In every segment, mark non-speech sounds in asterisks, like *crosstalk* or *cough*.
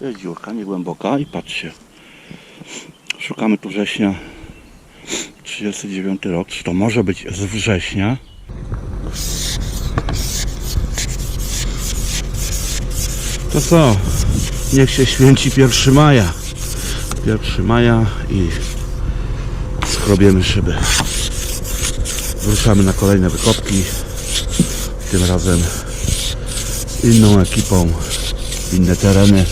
Jest dziurka niegłęboka i patrzcie. Szukamy tu września 39 rok. Czy to może być z września? To co? Niech się święci 1 maja. 1 maja i skrobiemy szyby. Ruszamy na kolejne wykopki. Tym razem z inną ekipą, inne tereny.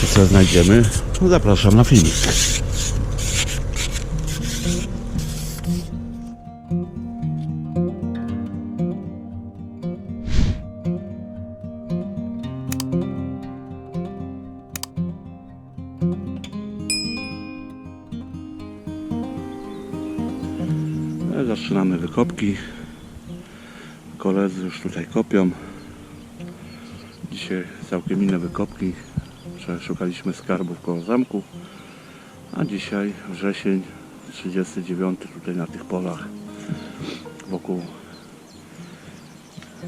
Czy co znajdziemy? No zapraszam na filmik. No, Zaczynamy wykopki. Koledzy już tutaj kopią. Dzisiaj całkiem inne wykopki. Wczoraj szukaliśmy skarbów koło zamku. A dzisiaj wrzesień 39 tutaj na tych polach wokół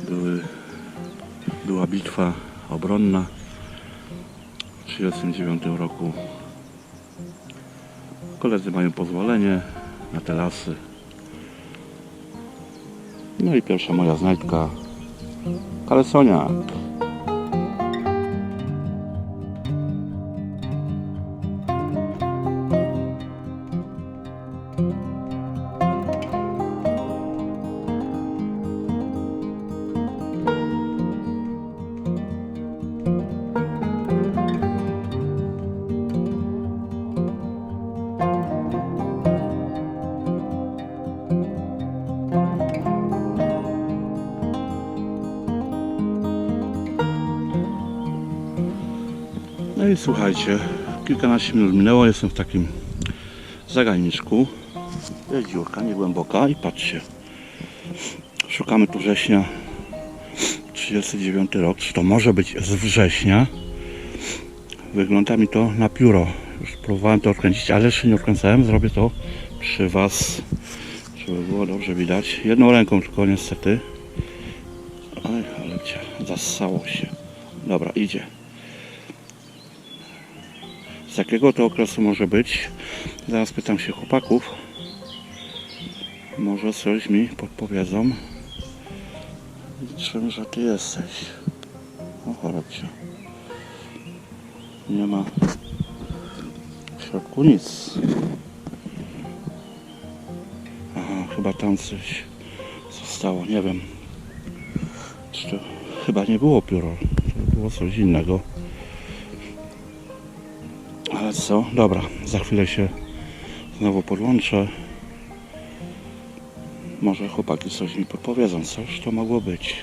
były, była bitwa obronna w 39 roku. Koledzy mają pozwolenie na te lasy. No i pierwsza moja znajdka Kalesonia. No i słuchajcie, kilkanaście minut minęło, jestem w takim zagajniczku. Jest dziurka niegłęboka i patrzcie. Szukamy tu września 39 rok. Czy to może być z września? Wygląda mi to na pióro. Już próbowałem to odkręcić, ale jeszcze nie odkręcałem. Zrobię to przy Was, żeby było dobrze widać. Jedną ręką tylko niestety. Oj, ale cię zassało się. Dobra, idzie. Z jakiego to okresu może być? Zaraz pytam się chłopaków. Może coś mi podpowiedzą. Czym, że ty jesteś? O chodźcie. Nie ma w środku nic. Aha, chyba tam coś zostało, nie wiem. Czy to chyba nie było pióro, to było coś innego. Ale co? Dobra, za chwilę się znowu podłączę. Może chłopaki coś mi podpowiedzą, coś to mogło być.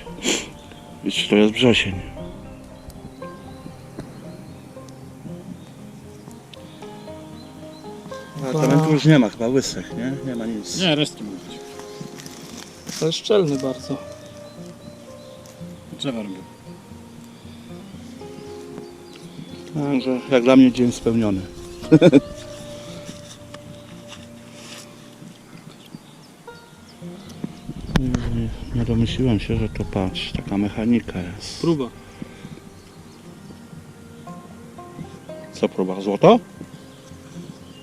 Czy to jest wrzesień? Ale talentu już nie ma, chyba łysych, nie? Nie ma nic. Nie, resztki mogą być. To jest szczelny bardzo. Drzewa robią. Także jak dla mnie dzień spełniony. *laughs* domyśliłem się, że to patrz, taka mechanika jest. Próba. Co próba? Złoto?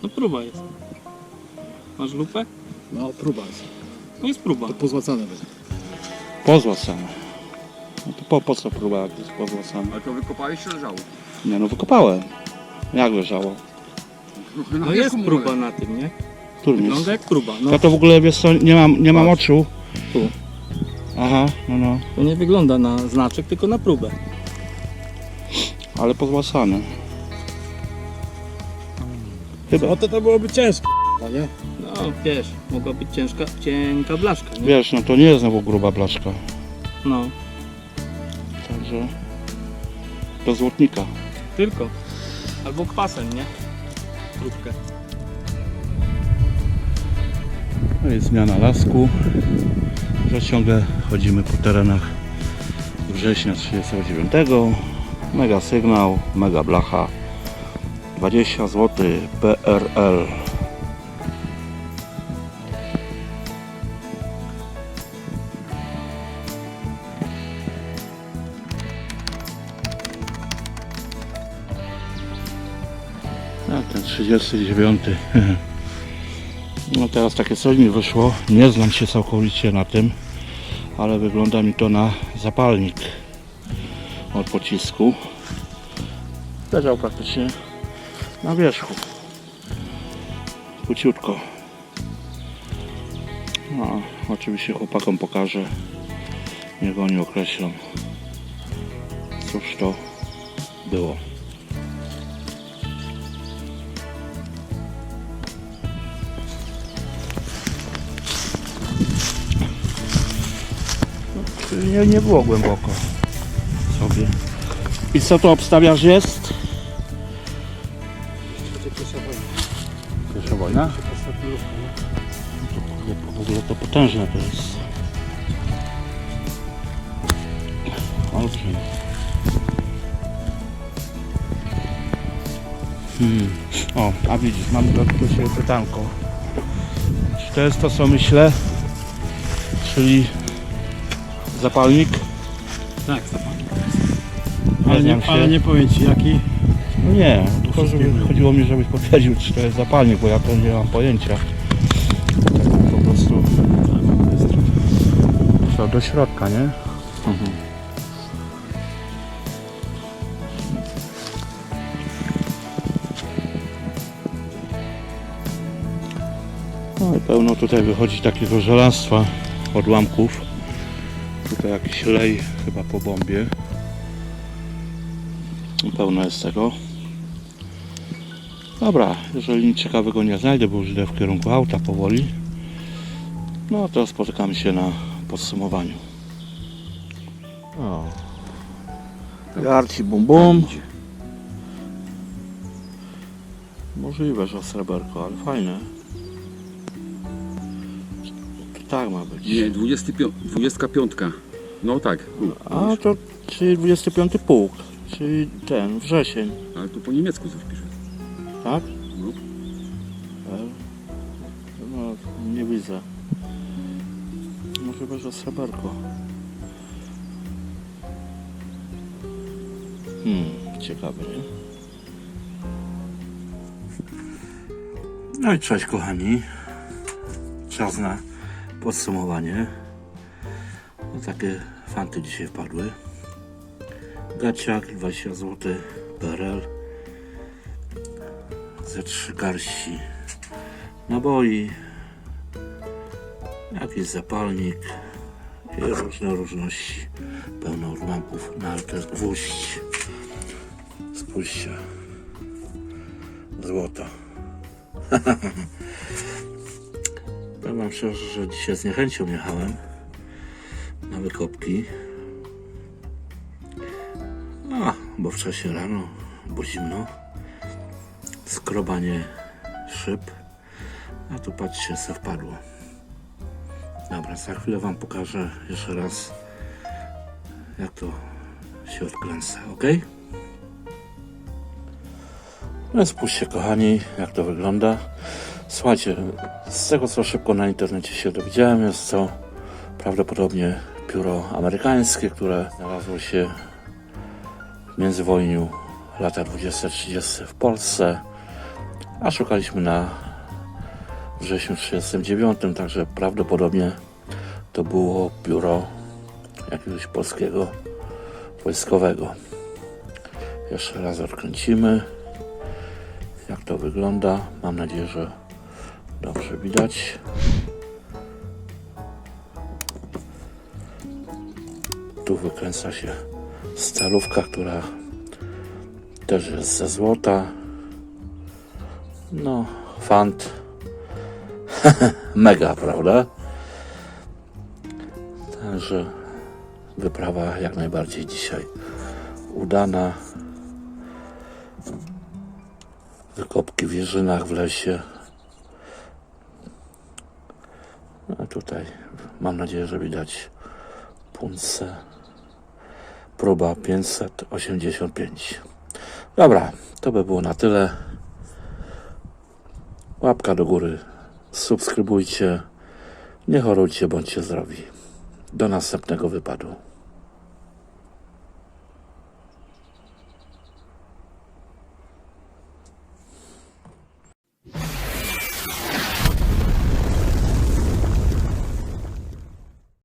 No próba jest. Masz lupę? No, próba jest. No jest próba. To pozłacane będzie. Pozłacane. No to po, po co próba, jak jest pozłacane? Ale to wykopałeś czy leżało? Nie no, wykopałem. Jak leżało? No jest próba na tym, nie? Którym jest? Wygląda jak próba. No Ja to w ogóle, wiesz co, nie mam, nie mam oczu. Tu. Aha, no no, to nie wygląda na znaczek, tylko na próbę. ale pozłacane. Chyba. No to to byłoby ciężko, nie? No wiesz, mogła być ciężka, cienka blaszka, nie? Wiesz, no to nie jest znowu gruba blaszka. No, Także do złotnika. tylko. Albo kwasem, nie? Próbkę. No i zmiana lasku. Że ciągle chodzimy po terenach września 39. Mega sygnał, mega blacha. 20 zł PRL. A ten 39. *laughs* No teraz takie coś mi wyszło. Nie znam się całkowicie na tym, ale wygląda mi to na zapalnik od pocisku. Leżał praktycznie na wierzchu. Króciutko. No, oczywiście chłopakom pokażę. Niech oni określą, cóż to było. Czyli nie, nie było głęboko sobie. I co to obstawiasz jest? Pierwsza wojna? W ogóle to potężne to jest. Olbrzym. Hmm. O, a widzisz, mam do, do siebie pytanko. Czy to jest to, co myślę? Czyli zapalnik? Tak, zapalnik. Ale nie, się. ale nie powiem ci jaki. No nie, tylko żeby, chodziło mi, żebyś potwierdził, czy to jest zapalnik, bo ja to nie mam pojęcia. Tak po prostu co, do środka, nie? Mhm. No i pełno tutaj wychodzi takiego żelastwa, odłamków. Tutaj jakiś lej chyba po bombie. Pełno jest tego. Dobra, jeżeli nic ciekawego nie znajdę, bo już idę w kierunku auta powoli, no to spotykamy się na podsumowaniu. O. Jarci bum bum. Możliwe, że sreberko, ale fajne. Tak ma być. Nie, 25, 25. No tak. A to czyli 25 pułk, czyli ten, wrzesień, Ale tu po niemiecku coś pisze. tak? No. L. No, nie widzę. Może że sreberko. Hmm, ciekawe, nie? No i cześć kochani. Czas na podsumowanie. No, takie fanty dzisiaj wpadły. Gaciak 20 zł PRL ze trzy garści naboi, jakiś zapalnik i różne różności, pełno no ale to jest gwóźdź. Spójrzcie, złoto. *laughs* Powiem wam szczerze, że dzisiaj z niechęcią jechałem na wykopki. A, bo wcześniej rano, bo zimno skrobanie szyb. A tu patrzcie, co wpadło. Dobra, za chwilę Wam pokażę jeszcze raz, jak to się odkręca, ok? No spójrzcie, kochani, jak to wygląda. Słuchajcie, z tego co szybko na internecie się dowiedziałem, jest to prawdopodobnie pióro amerykańskie, które znalazło się w międzywojniu lata 20-30 w Polsce, a szukaliśmy na wrześniu 39, także prawdopodobnie to było biuro jakiegoś polskiego wojskowego. Jeszcze raz odkręcimy, jak to wygląda. Mam nadzieję, że dobrze widać. Tu wykręca się stalówka, która też jest ze złota. No, fant. *laughs* Mega, prawda? Także wyprawa jak najbardziej dzisiaj udana. Wykopki w jeżynach w lesie. Tutaj mam nadzieję, że widać punce. Próba 585. Dobra, to by było na tyle. Łapka do góry. Subskrybujcie. Nie chorujcie, bądźcie zdrowi. Do następnego wypadu.